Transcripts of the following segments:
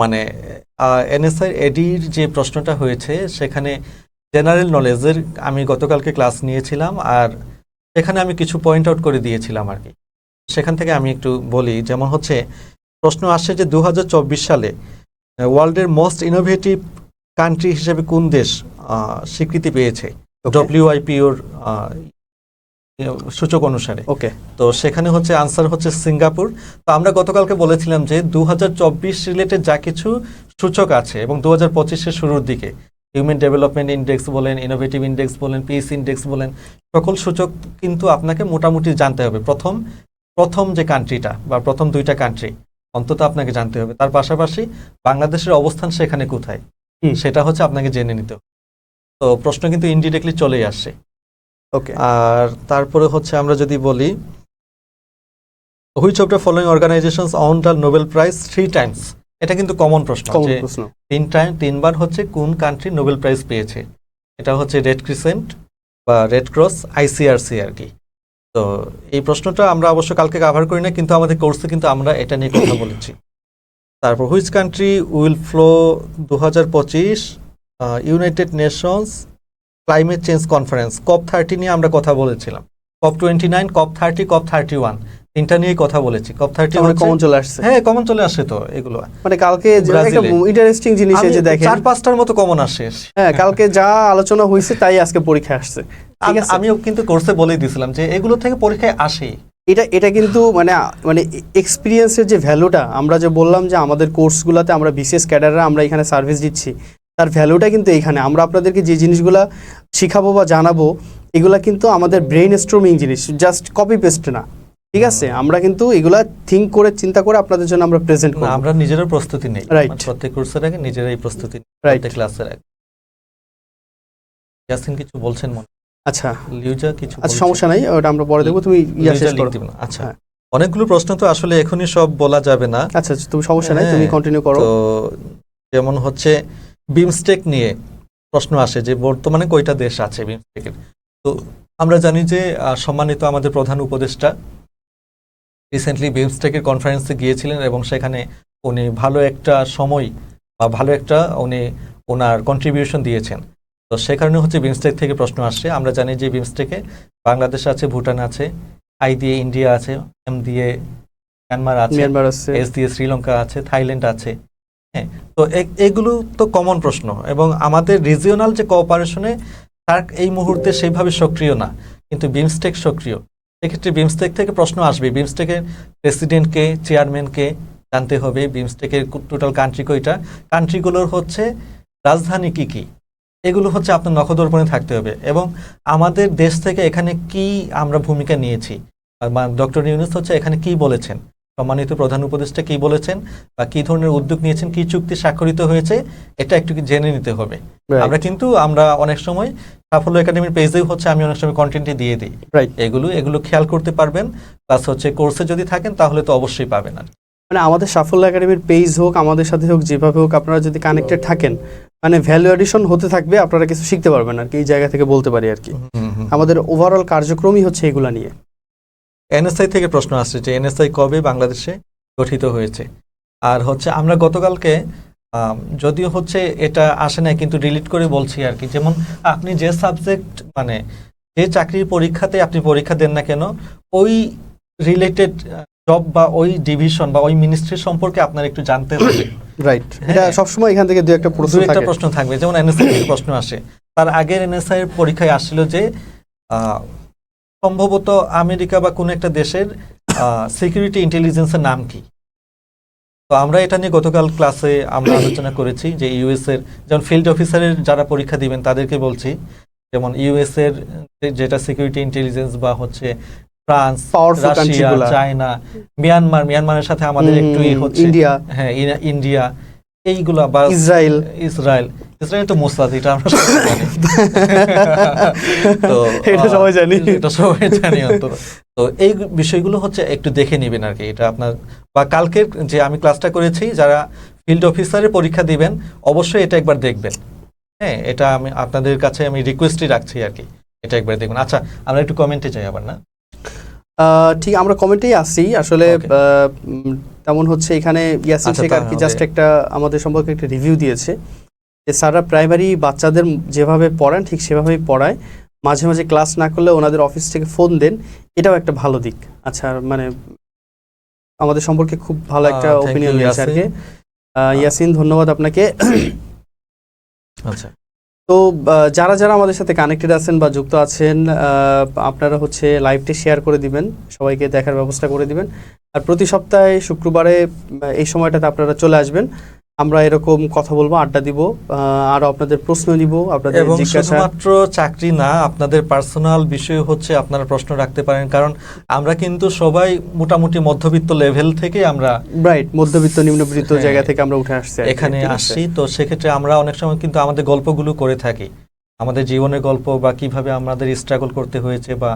মানে এনএসআই এডির যে প্রশ্নটা হয়েছে সেখানে জেনারেল নলেজের আমি গতকালকে ক্লাস নিয়েছিলাম আর সেখানে আমি কিছু পয়েন্ট আউট করে দিয়েছিলাম আর কি। সেখান থেকে আমি একটু বলি যেমন হচ্ছে প্রশ্ন আসছে যে দু হাজার চব্বিশ সালে ওয়ার্ল্ডের মোস্ট ইনোভেটিভ কান্ট্রি হিসেবে কোন দেশ স্বীকৃতি পেয়েছে? ডব্লিউআইপিওর সূচক অনুসারে। ওকে। তো সেখানে হচ্ছে আনসার হচ্ছে সিঙ্গাপুর। তো আমরা গতকালকে বলেছিলাম যে দু হাজার চব্বিশ রিলেটেড যা কিছু সূচক আছে এবং দু হাজার শুরুর দিকে হিউম্যান ডেভেলপমেন্ট ইন্ডেক্স বলেন ইনোভেটিভ ইন্ডেক্স বলেন পিস ইন্ডেক্স বলেন সকল সূচক কিন্তু আপনাকে মোটামুটি জানতে হবে। প্রথম প্রথম যে কান্ট্রিটা বা প্রথম দুইটা কান্ট্রি অন্তত আপনাকে জানতে হবে। তার পাশাপাশি বাংলাদেশের অবস্থান সেখানে কোথায়। সেটা হচ্ছে আপনাকে জেনে নিতে হবে। তো প্রশ্ন কিন্তু ইনডিরেক্টলি চলেই আসছে। ওকে আর তারপরে হচ্ছে আমরা যদি বলি which of the following organisations won the Nobel prize three times এটা কিন্তু কমন প্রশ্ন প্রশ্ন। তিন টাইম তিনবার হচ্ছে কোন কান্ট্রি নোবেল প্রাইজ পেয়েছে? এটা হচ্ছে রেড ক্রিসেন্ট বা রেড ক্রস আইসিআরসি আর কি। তো এই প্রশ্নটা আমরা অবশ্য কালকে কাভার করি না কিন্তু আমাদের কোর্সে কিন্তু আমরা এটা নিয়ে কথা বলেছি। তারপর হুইচ কান্ট্রি উইল ফ্লো দু হাজার পঁচিশ United Nations climate change conference COP thirty নিয়ে আমরা কথা বলেছিলাম। COP twenty nine COP thirty COP thirty one তিনটা নিয়েই কথা বলেছি। কপ থার্টি কমন চলে আসছে। হ্যাঁ কমন চলে আসে তো এগুলো। মানে কালকে। ইন্টারেস্টিং জিনিস এই যে দেখেন। চার পাঁচটার মতো কমন আসে। হ্যাঁ কালকে যা আলোচনা হয়েছে তাই আজকে পরীক্ষা আসছে। আমিও কিন্তু কোর্সে বলেই দিয়েছিলাম যে এগুলো থেকে পরীক্ষায় আসেই এটা এটা কিন্তু মানে মানে এক্সপিরিয়েন্সের যে ভ্যালুটা আমরা যে বললাম যে আমাদের কোর্সগুলোতে আমরা বিশেষ ক্যাডাররা আমরা এখানে সার্ভিস দিচ্ছি। তার ভ্যালুটা কিন্তু এইখানে। আমরা আপনাদেরকে যে জিনিসগুলা শিখাবো বা জানাব এগুলা কিন্তু আমাদের ব্রেইন স্ট্রমিং জিনিস জাস্ট কপি পেস্ট না। ঠিক আছে? আমরা কিন্তু এগুলা থিঙ্ক করে চিন্তা করে আপনাদের জন্য আমরা প্রেজেন্ট করব। আমরা নিজেরও প্রস্তুতি নেই। রাইট প্রত্যেক কোর্সের আগে নিজেরাই প্রস্তুতি রাইট প্রত্যেক ক্লাসের আগে। ইয়াসিন কিছু বলছেন মনে আচ্ছা। লিউজা কিছু আচ্ছা সমস্যা নাই ওটা আমরা পরে দেখব তুমি ইয়া শেষ করো। আচ্ছা। হ্যাঁ। অনেকগুলো প্রশ্ন তো আসলে এখনই সব বলা যাবে না। আচ্ছা আচ্ছা, তুমি সমস্যা নাই হ্যাঁ, তুমি কন্টিনিউ করো। তো যেমন হচ্ছে বিমস্টেক নিয়ে প্রশ্ন আসে যে বর্তমানে কয়টা দেশ আছে বিমস্টেকের তো আমরা জানি যে সম্মানিত আমাদের প্রধান উপদেষ্টা রিসেন্টলি বিমস্টেকের কনফারেন্সে গিয়েছিলেন এবং সেখানে উনি ভালো একটা সময় বা ভালো একটা উনি ওনার কন্ট্রিবিউশন দিয়েছেন। তো সে কারণে হচ্ছে বিমস্টেক থেকে প্রশ্ন আসছে আমরা জানি যে বিমস্টেকে বাংলাদেশ আছে ভুটান আছে আই দিয়ে ইন্ডিয়া আছে এম দিয়ে মিয়ানমার আছে মিয়ানমার আছে। এস দিয়ে শ্রীলঙ্কা আছে থাইল্যান্ড আছে। হ্যাঁ তো এগুলো তো কমন প্রশ্ন এবং আমাদের রিজিওনাল যে কোঅপারেশনে সার্ক এই মুহূর্তে সেইভাবে সক্রিয় না, কিন্তু বিমস্টেক সক্রিয়। সেক্ষেত্রে বিমস্টেক থেকে প্রশ্ন আসবে বিমস্টেকের প্রেসিডেন্টকে চেয়ারম্যানকে জানতে হবে বিমস্টেকের টোটাল কান্ট্রি কয়টা কান্ট্রিগুলোর হচ্ছে রাজধানী কি কি? এগুলো হচ্ছে আপনার নখদর্পণে থাকতে হবে এবং আমাদের দেশ থেকে এখানে কি আমরা ভূমিকা নিয়েছি? ডক্টর ইউনুস হচ্ছে এখানে কি বলেছেন? সম্মানিত প্রধান উপদেষ্টা কি বলেছেন বা কি ধরনের উদ্যোগ নিয়েছেন কি চুক্তি স্বাক্ষরিত হয়েছে এটা একটু জেনে নিতে হবে। আমরা কিন্তু আমরা অনেক সময় সাফল্য একাডেমির পেজেও হচ্ছে আমি অনেক সময় কন্টেন্টে দিয়ে দিই। রাইট এগুলো এগুলো খেয়াল করতে পারবেন প্লাস হচ্ছে কোর্সে যদি থাকেন তাহলে তো অবশ্যই পাবেন আর মানে আমাদের সাফল্য একাডেমির পেজ হোক আমাদের সাথে হোক যেভাবে হোক আপনারা যদি কানেক্টেড থাকেন মানে ভ্যালু এডিশন হতে থাকবে আপনারা কিছু শিখতে পারবেন আর কি এই জায়গা থেকে বলতে পারি আর কি। আমাদের ওভারঅল কার্যক্রমই হচ্ছে এগুলা নিয়ে। এনএসআই থেকে প্রশ্ন আসছে যে এনএসআই কবে বাংলাদেশে গঠিত হয়েছে। আর হচ্ছে আমরা গতকালকে যদিও হচ্ছে এটা আসে না কিন্তু ডিলিট করে বলছি আর কি। যেমন আপনি যে সাবজেক্ট মানে যে চাকরির পরীক্ষাতে আপনি পরীক্ষা দেন না কেন ওই রিলেটেড জব বা ওই ডিভিশন বা ওই মিনিস্ট্রি সম্পর্কে আপনার একটু জানতে হবে। রাইট হ্যাঁ। এটা সবসময় এখান থেকে দু একটা প্রশ্ন একটা প্রশ্ন থাকবে। যেমন এনএসআই থেকে প্রশ্ন আসে। তার আগের এনএসআই এর পরীক্ষায় আসছিল যে আহ, সম্ভবত আমেরিকা বা কোন একটা দেশের সিকিউরিটি ইন্টেলিজেন্সের নাম কি? তো আমরা এটা নিয়ে গতকাল ক্লাসে আমরা আলোচনা করেছি যে ইউএস এর যেমন ফিল্ড অফিসারের যারা পরীক্ষা দিবেন তাদেরকে বলছি যেমন ইউএস এর যেটা সিকিউরিটি ইন্টেলিজেন্স বা হচ্ছে ফ্রান্স রাশিয়া চায়না মিয়ানমার মিয়ানমারের সাথে আমাদের একটু হচ্ছে হ্যাঁ ইন্ডিয়া এইগুলা বা ইসরায়েল। ইসরায়েল। ইসরায়েল তো মোসাদ এটা আমরা জানি। তো এটা সবাই জানি। এটা সবাই জানি অন্তত। তো এই বিষয়গুলো হচ্ছে একটু দেখে নেবেন আর কি এটা আপনার বা কালকের যে আমি ক্লাসটা করেছি যারা ফিল্ড অফিসারের পরীক্ষা দিবেন অবশ্যই এটা একবার দেখবেন। হ্যাঁ এটা আমি আপনাদের কাছে আমি রিকোয়েস্টই রাখছি আর কি এটা একবার দেখবেন আচ্ছা আমরা একটু কমেন্টে যাই আবার না? ঠিক আমরা কমেন্টেই আসি আসলে তেমন হচ্ছে এখানে ইয়াসিন আচ্ছা, শেখ আর কি জাস্ট একটা আমাদের সম্পর্কে একটা রিভিউ দিয়েছে। যে স্যাররা প্রাইমারি বাচ্চাদের যেভাবে পড়ান ঠিক সেভাবেই পড়ায়। মাঝে মাঝে ক্লাস না করলে ওনাদের অফিস থেকে ফোন দেন। এটাও একটা ভালো দিক। আচ্ছা মানে আমাদের সম্পর্কে খুব ভালো একটা ওপিনিয়ন দিয়েছে আর কি। ইয়াসিন ধন্যবাদ আপনাকে। আচ্ছা। তো যারা যারা আমাদের সাথে কানেক্টেড আছেন বা যুক্ত আছেন আপনারা হচ্ছে লাইভটি শেয়ার করে দিবেন, সবাইকে দেখার ব্যবস্থা করে দিবেন। আর প্রতি সপ্তাহে শুক্রবারে এই সময়টাতে আপনারা চলে আসবেন। আমরা এরকম কথা বলব আড্ডা দিব আর আপনাদের প্রশ্ন নিব আপনাদের এবং শুধুমাত্র চাকরি না আপনাদের পার্সোনাল বিষয় হচ্ছে আপনারা প্রশ্ন রাখতে পারেন কারণ আমরা কিন্তু সবাই মোটামুটি মধ্যবিত্ত লেভেল থেকে আমরা রাইট মধ্যবিত্ত নিম্নবিত্ত হ্যাঁ, জায়গা থেকে আমরা উঠে আসছি এখানে আসছি তো সেক্ষেত্রে আমরা অনেক সময় কিন্তু আমাদের গল্পগুলো করে থাকি। আমাদের জীবনের গল্প বা কীভাবে আমাদের স্ট্রাগল করতে হয়েছে বা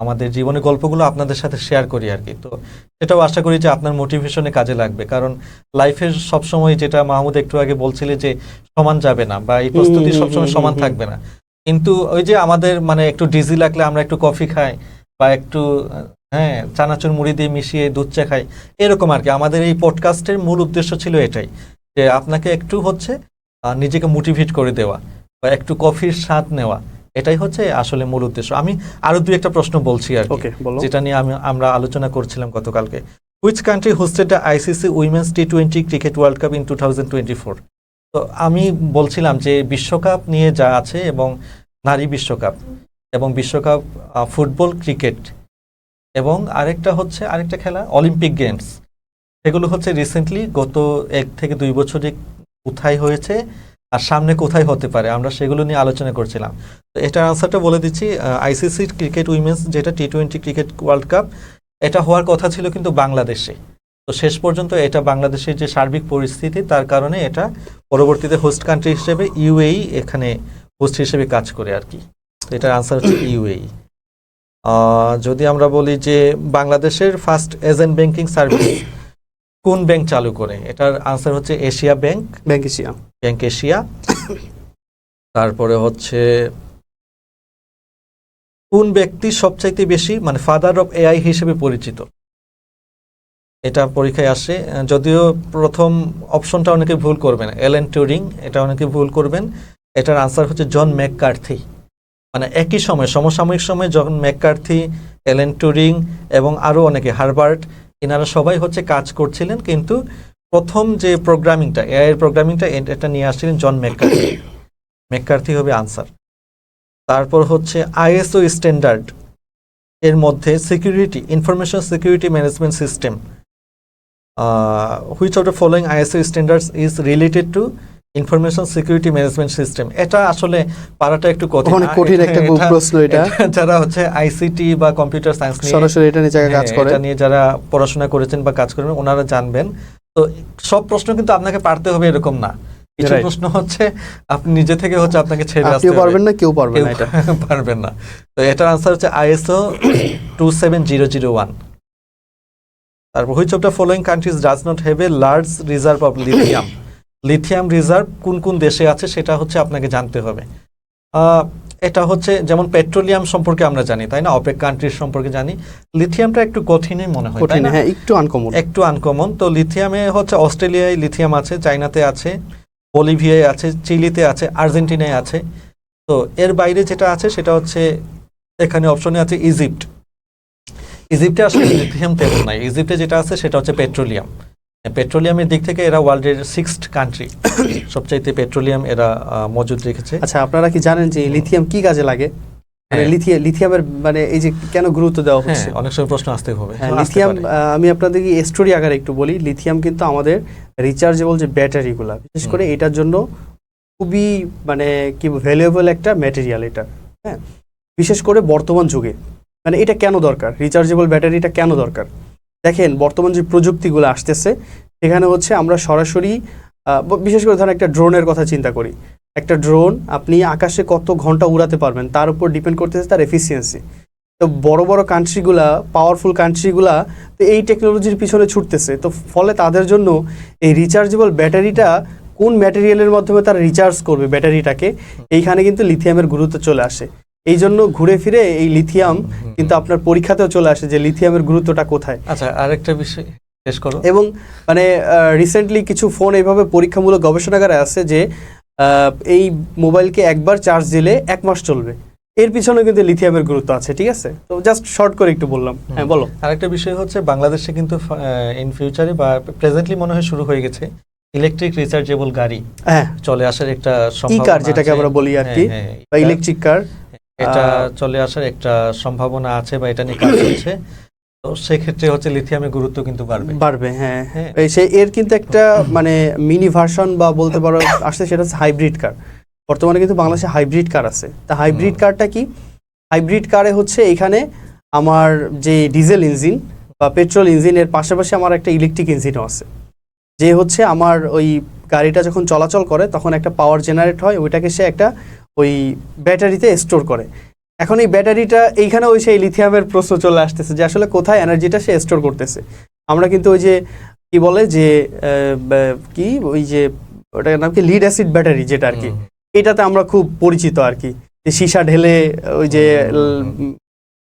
আমাদের জীবনের গল্পগুলো আপনাদের সাথে শেয়ার করি আর কি তো সেটাও আশা করি যে আপনার মোটিভেশনে কাজে লাগবে। কারণ লাইফের সবসময় যেটা মাহমুদ একটু আগে বলছিলে যে সমান যাবে না বা এই প্রস্তুতি সবসময় সমান থাকবে না। কিন্তু ওই যে আমাদের মানে একটু ডিজি লাগলে আমরা একটু কফি খাই বা একটু হ্যাঁ চানাচুর মুড়ি দিয়ে মিশিয়ে দুধ চা খাই এরকম আর কি আমাদের এই পডকাস্টের মূল উদ্দেশ্য ছিল এটাই যে আপনাকে একটু হচ্ছে নিজেকে মোটিভেট করে দেওয়া। বা একটু কফির স্বাদ নেওয়া এটাই হচ্ছে আসলে মূল উদ্দেশ্য। আমি আরও দুই একটা প্রশ্ন বলছি আর যেটা নিয়ে আমি আমরা আলোচনা করছিলাম গতকালকে। Which country hosted the ICC women's T twenty cricket world cup in two thousand twenty four তো আমি বলছিলাম যে বিশ্বকাপ নিয়ে যা আছে এবং নারী বিশ্বকাপ এবং বিশ্বকাপ ফুটবল ক্রিকেট এবং আরেকটা হচ্ছে আরেকটা খেলা অলিম্পিক গেমস সেগুলো হচ্ছে রিসেন্টলি গত এক থেকে দুই বছরে কোথায় হয়েছে। আর সামনে কোথায় হতে পারে? আমরা সেগুলো নিয়ে আলোচনা করছিলাম। তো এটার আনসারটা বলে দিচ্ছি আইসিসি ক্রিকেট উইমেন্স যেটা T twenty cricket world cup এটা হওয়ার কথা ছিল কিন্তু বাংলাদেশে। তো শেষ পর্যন্ত এটা বাংলাদেশের যে সার্বিক পরিস্থিতি, তার কারণে এটা পরবর্তীতে হোস্ট কান্ট্রি হিসেবে ইউএই এখানে হোস্ট হিসেবে কাজ করে আর কি। তো এটার আনসার হচ্ছে ইউএই যদি আমরা বলি যে বাংলাদেশের ফার্স্ট এজেন্ট ব্যাংকিং সার্ভিস কোন ব্যাংক চালু করে? এটার আনসার হচ্ছে Asia bank. Bank Asia. Bank Asia. তারপরে হচ্ছে কোন ব্যক্তি সবচাইতে বেশি মানে ফাদার অফ এআই হিসেবে পরিচিত? এটা পরীক্ষায় আসে। যদিও প্রথম অপশনটা অনেকে ভুল করবেন। এলেন টুরিং এটা অনেকে ভুল করবেন। এটার আনসার হচ্ছে জন ম্যাককার্থি মানে একই সময় সমসাময়িক সময়ে জন ম্যাককার্থি এলেন টুরিং এবং আরও অনেকে হারবার্ট এনারা সবাই হচ্ছে কাজ করছিলেন, কিন্তু প্রথম যে প্রোগ্রামিংটা এআই এর প্রোগ্রামিংটা এটা নিয়ে আসছিলেন জন ম্যাককার্থি। ম্যাককার্থি হবে আনসার। তারপর হচ্ছে আইএসও স্ট্যান্ডার্ড। এর মধ্যে security, information security management system. Which of the following ISO standards is related to information security management system এটা আসলে পারাটা একটু কঠিন। অনেক কঠিন একটা প্রশ্ন এটা। যারা হচ্ছে আইসিটি বা কম্পিউটার সায়েন্স নিয়ে সরাসরি এটা নিয়ে জায়গায় কাজ হ্যাঁ, করে। এটা নিয়ে যারা পড়াশোনা করেছেন বা কাজ করবেন ওনারা জানবেন। তো সব প্রশ্ন কিন্তু আপনাকে পারতে হবে এরকম না। কিছু প্রশ্ন হচ্ছে আপনি নিজে থেকে হচ্ছে আপনাকে ছেড়ে আসতে পারবেন না কেউ পারবে কেউ না এটা। পারবেন না। তো এটার আনসার হচ্ছে ISO two seven zero zero one তারপর which of the following countries does not have a large reserve of lithium lithium reserve কোন কোন দেশে আছে সেটা হচ্ছে আপনাকে জানতে হবে। আহ, এটা হচ্ছে যেমন পেট্রোলিয়াম সম্পর্কে আমরা জানি তাই না? অপেক কান্ট্রির সম্পর্কে জানি। লিথিয়ামটা একটু কঠিনই মনে হয় কঠিন হ্যাঁ একটু আনকমন একটু আনকমন তো লিথিয়ামে হচ্ছে অস্ট্রেলিয়ায় লিথিয়াম আছে চাইনাতে আছে বলিভিয়ায় আছে চিলিতে আছে আর্জেন্টিনায় আছে। তো এর বাইরে যেটা আছে সেটা হচ্ছে এখানে অপশনে আছে ইজিপ্ট ইজিপ্টে আসলে লিথিয়াম তেমন নাই। ইজিপ্টে যেটা আছে সেটা হচ্ছে পেট্রোলিয়াম পেট্রোলিয়ামের দিক থেকে এরা ওয়ার্ল্ডের সিক্সথ কান্ট্রি সবচাইতে পেট্রোলিয়াম এরা মজুদ রেখেছে। আচ্ছা আপনারা কি জানেন যে লিথিয়াম কি কাজে লাগে? মানে হ্যাঁ। লিথিয়াম লিথিয়ামের মানে এই যে কেন গুরুত্ব দেওয়া হ্যাঁ হচ্ছে? অনেক সময় প্রশ্ন আসতে হবে। হ্যাঁ, লিথিয়াম আমি আপনাদেরকে স্টোরি আকারে একটু বলি। লিথিয়াম কিন্তু আমাদের রিচার্জেবল যে ব্যাটারিগুলো বিশেষ করে এটার জন্য খুবই মানে কি ভ্যালুয়েবল একটা ম্যাটেরিয়াল এটা। হ্যাঁ বিশেষ করে বর্তমান যুগে। মানে এটা কেন দরকার? রিচার্জেবল ব্যাটারিটা কেন দরকার? দেখেন বর্তমান যে প্রযুক্তিগুলো আসতেছে সেখানে হচ্ছে আমরা সরাসরি বিশেষ করে ধরেন একটা ড্রোনের কথা চিন্তা করি। একটা ড্রোন আপনি আকাশে কত ঘণ্টা উড়াতে পারবেন তার উপর ডিপেন্ড করতেছে তার এফিসিয়েন্সি তো বড় বড় কান্ট্রিগুলা পাওয়ারফুল কান্ট্রিগুলা তো এই টেকনোলজির পিছনে ছুটতেছে। তো ফলে তাদের জন্য এই রিচার্জেবল ব্যাটারিটা কোন ম্যাটেরিয়ালের মাধ্যমে তারা রিচার্জ করবে ব্যাটারিটাকে এইখানে কিন্তু লিথিয়ামের গুরুত্ব চলে আসে। এই জন্য ঘুরে ফিরে এই লিথিয়াম কিন্তু আপনার পরীক্ষাতেও চলে আসে যে লিথিয়ামের গুরুত্বটা কোথায়। আচ্ছা আরেকটা বিষয় শেষ করো। এবং মানে রিসেন্টলি কিছু ফোন এইভাবে পরীক্ষামূলক গবেষণাগারে আছে যে এই মোবাইলকে একবার চার্জ দিলে এক মাস চলবে। এর পিছনে কিন্তু লিথিয়ামের গুরুত্ব আছে ঠিক আছে? তো জাস্ট শর্ট করে একটু বললাম। হ্যাঁ বলো। আরেকটা বিষয় হচ্ছে বাংলাদেশে কিন্তু ইন ফিউচারে বা প্রেজেন্টলি মনে হয় শুরু হয়ে গেছে ইলেকট্রিক রিচার্জেবল গাড়ি হ্যাঁ। চলে আসার একটা ই সম্ভাবনা কার যেটাকে আমরা বলি আর কি হ্যাঁ, হ্যাঁ, বা ইলেকট্রিক কার এটা চলে আসার একটা সম্ভাবনা আছে বা এটা নিয়ে কাজ চলছে। তো সেক্ষেত্রে হচ্ছে লিথিয়ামের গুরুত্ব কিন্তু বাড়বে। বাড়বে হ্যাঁ হ্যাঁ। এই সে এর কিন্তু একটা মানে মিনি ভার্সন বা বলতে পারো আসছে সেটা হচ্ছে হাইব্রিড কার বর্তমানে কিন্তু বাংলাদেশে হাইব্রিড কার আছে। তা হাইব্রিড কারটা কি? হাইব্রিড কারে হচ্ছে এখানে আমার যে ডিজেল ইঞ্জিন বা পেট্রোল ইঞ্জিনের পাশাপাশি আমার একটা ইলেকট্রিক ইঞ্জিনও আছে। যে হচ্ছে আমার ওই গাড়িটা যখন চলাচল করে তখন একটা পাওয়ার জেনারেট হয় ওইটাকে সে একটা ওই ব্যাটারিতে স্টোর করে। এখন এই ব্যাটারিটা এইখানে ওই সেই লিথিয়ামের প্রশ্ন চলে আসতেছে যে আসলে কোথায় এনার্জিটা সে স্টোর করতেছে। আমরা কিন্তু ওই যে কি বলে যে কি ওই যে ওটার নাম কি? লিড অ্যাসিড ব্যাটারি যেটা আর কি। এটাতে আমরা খুব পরিচিত আর কি। যে সীসা ঢেলে ওই যে।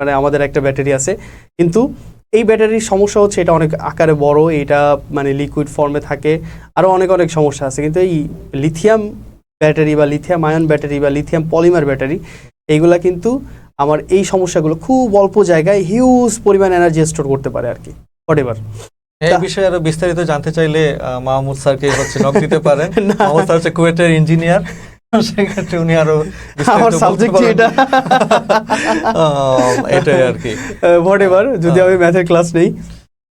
মানে আমাদের একটা ব্যাটারি আছে। কিন্তু এই ব্যাটারির সমস্যা হচ্ছে এটা অনেক আকারে বড় এটা মানে লিকুইড ফর্মে থাকে। আরও অনেক অনেক সমস্যা আছে। কিন্তু এই লিথিয়াম ব্যাটারি বা লিথিয়াম আয়ন ব্যাটারি বা লিথিয়াম পলিমার ব্যাটারি এইগুলা কিন্তু আমার এই সমস্যাগুলো খুব অল্প জায়গায় হিউজ পরিমাণ এনার্জি স্টোর করতে পারে আর কি। হোয়াট এভার এই বিষয়ে আরও বিস্তারিত জানতে চাইলে মাহমুদ স্যারকে হচ্ছে নক দিতে পারেন। মাহমুদ স্যার হচ্ছে কুয়েটের ইঞ্জিনিয়ার সেক্ষেত্রে উনি আরও আমার সাবজেক্ট এটা এটাই আর কি। হোয়াট এভার যদি আমি ম্যাথের ক্লাস নেই।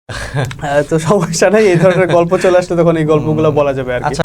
তো সমস্যা নাই এই ধরনের গল্প চলে আসলে তখন এই গল্পগুলো বলা যাবে আর কি। আচ্ছা।